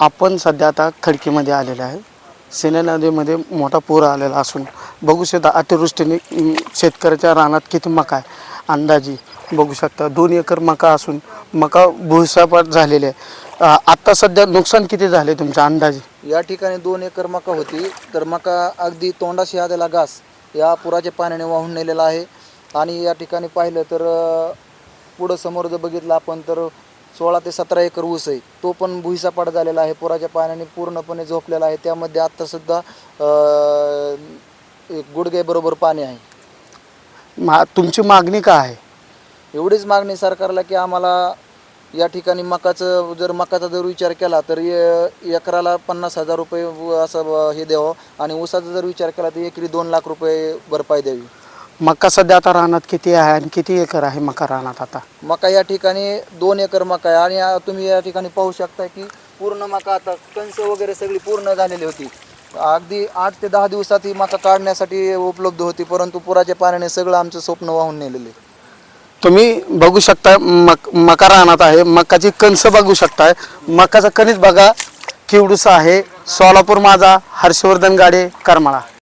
आपण सध्या आता खडकीमध्ये आलेले आहे. सेने नदीमध्ये मोठा पूर आलेला असून बघू शकता अतिवृष्टीने शेतकऱ्याच्या रानात किती मका आहे. अंदाजी बघू शकता दोन एकर मका असून मका भुसापाट झालेले आहे. आत्ता सध्या नुकसान किती झाले तुमच्या अंदाजे? या ठिकाणी दोन एकर मका होती. तर मका अगदी तोंडाशी आलेला घास या पुराच्या पाण्याने वाहून नेलेला आहे. आणि या ठिकाणी पाहिलं तर पुढं समोर जर बघितलं आपण तर सोळा ते सतरा एकर ऊस आहे. तो पण भुईसापाट झालेला आहे. पुराच्या पाण्याने पूर्णपणे झोपलेला आहे. त्यामध्ये आत्तासुद्धा गुडघ्याबरोबर पाणी आहे. मा तुमची मागणी काय आहे? एवढीच मागणी सरकारला की आम्हाला या ठिकाणी मकाचं जर मकाचा जर विचार केला तर एकराला पन्नास हजार रुपये असं हे द्यावं आणि ऊसाचा जर विचार केला तर एकरी दोन लाख रुपये भरपाई द्यावी. मका सध्या आता रानात किती आहे आणि किती एकर आहे मका रानात आता? मका या ठिकाणी दोन एकर मका आहे. आणि आ- तुम्ही या ठिकाणी पाहू शकता की पूर्ण मका आता कणस वगैरे सगळी पूर्ण झालेली होती. अगदी आठ ते दहा दिवसात ही मका काढण्यासाठी उपलब्ध होती परंतु पुराच्या पाण्याने सगळं आमचं स्वप्न वाहून नेलेले. तुम्ही बघू शकता मक मका रानात आहे. मकाची कणस बघू शकताय. मकाचा कणीस बघा. केवढूसा आहे सोलापूर माझा हर्षवर्धन गाडे करमाळा.